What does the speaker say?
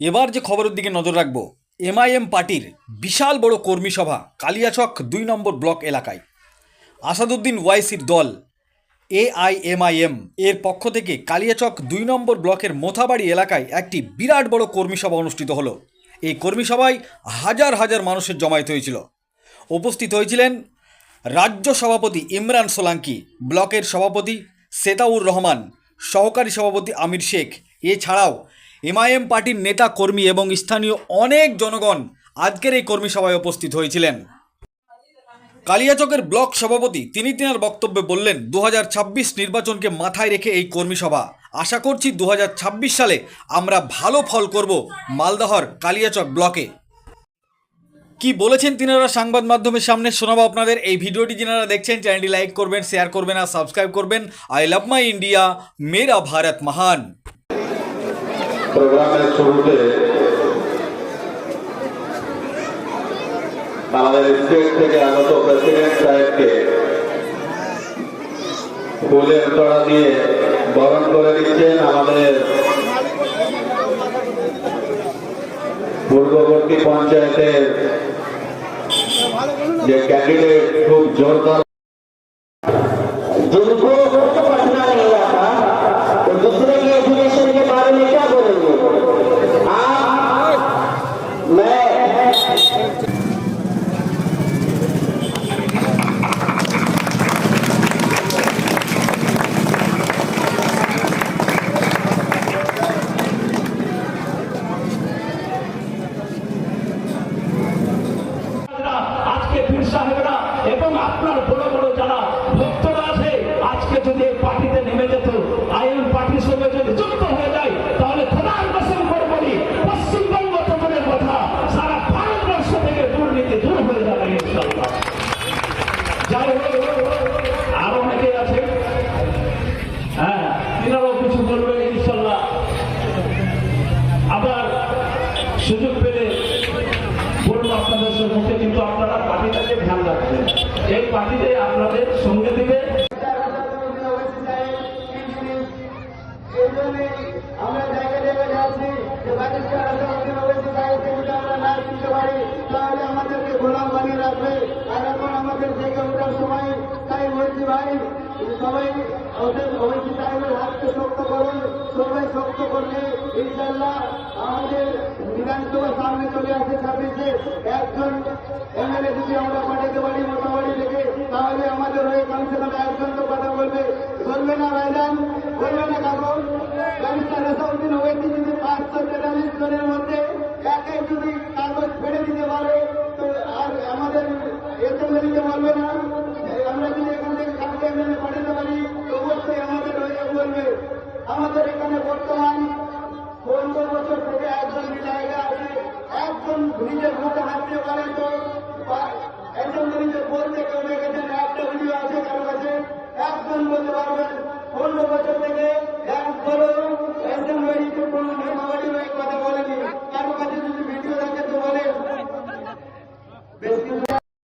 এবার যে খবরের দিকে নজর রাখব, এমআইএম পার্টির বিশাল বড় কর্মী সভা, কালিয়াচক দুই নম্বর ব্লক এলাকায়। আসাদুদ্দিন ওয়াইসির দল, এআইএমআইএম এর পক্ষ থেকে কালিয়াচক দুই নম্বর ব্লকের মোথাবাড়ি এলাকায় একটি বিরাট বড় কর্মী সভা অনুষ্ঠিত হলো। এই কর্মী সভায় হাজার হাজার মানুষের জমায়েত হয়েছিল। উপস্থিত হয়েছিলেন রাজ্য সভাপতি ইমরান সোলাঙ্কি, ব্লকের সভাপতি সেতাউর রহমান, সহকারী সভাপতি আমির শেখ। এছাড়াও এমআইএম পার্টির নেতা, কর্মী এবং স্থানীয় অনেক জনগণ আজকের এই কর্মী সভায় উপস্থিত হয়েছিলেন। কালিয়াচকের ব্লক সভাপতি তিনি তিনার বক্তব্যে বললেন দু হাজার ছাব্বিশ নির্বাচনকে মাথায় রেখে এই কর্মী সভা। আশা করছি দু হাজার ছাব্বিশ সালে আমরা ভালো ফল করব মালদহর কালিয়াচক ব্লকে। কি বলেছেন তিনারা সংবাদ মাধ্যমের সামনে শোনাবো আপনাদের। এই ভিডিওটি যিনারা দেখছেন, চ্যানেলটি লাইক করবেন, শেয়ার করবেন আর সাবস্ক্রাইব করবেন। আই লাভ মাই ইন্ডিয়া, মেরা ভারত মহান। প্রোগ্রামের শুরুতে আমাদের স্টেট থেকে আগত প্রেসিডেন্ট সাহেবকে ফুলের তোড়া দিয়ে বরণ করে দিচ্ছেন আমাদের পূর্ববর্তী পঞ্চায়েতের যে ক্যান্ডিডেট খুব জোরদার। সাহেবরা এবং আপনার বড় বড় যারা ভক্তরা আছে, আজকে যদি এই পার্টিতে নেমে যেত, আইএম পার্টির সঙ্গে যদি যুক্ত হয়ে যায়, তাহলে খোদার কসম করে বলি, পশ্চিমবঙ্গ তোমাদের কথা সারা ভারতবর্ষ থেকে দুর্নীতি দূর হয়ে যাবে ইনশাল্লাহ যাই হোক, আরও অনেকে আছে। হ্যাঁ তিনারাও কিছু বলবেন ইনশাল্লাহ আবার সুযোগ পেলে বলব আপনাদের সম্মুখে কিন্তু আপনারা এই পার্টিতে আপনাদের সঙ্গে দিবে আমরা জায়গা জায়গায় যাচ্ছি যে পাকিস্তান সাইড যদি আমরা না দিতে পারি তাহলে আমাদেরকে গোলাম বানিয়ে রাখবে আর আমাদের থেকে ওঠার সময় তাই বলছি ভাই সবাই ওদের ওয়েসি সাহেবের হাতকে শক্ত করুন সবাই শক্ত করলে ইনশাল্লাহ আমাদের বিধানসভার সামনে চলে আসে ছাব্বিশে। একজন এমএলএ যদি আমরা পাঠাতে পারি মোটামুটি থেকে তাহলে কম একজন তো কথা বলবে। বলবে না ভাইজান, বলবে না কারণ ব্যারিস্টার রেসাউদ্দিন ওয়েসি যদি পাঁচশো তেতাল্লিশ জনের মধ্যে একে যদি কাগজ ফেলে দিতে পারে, তো আর আমাদের এসএমএলকে বলবে না। আমরা যদি এখান থেকে কাউকে এমএলএ পাঠাতে পারি অবশ্যই আমাদের বলবে। আমাদের এখানে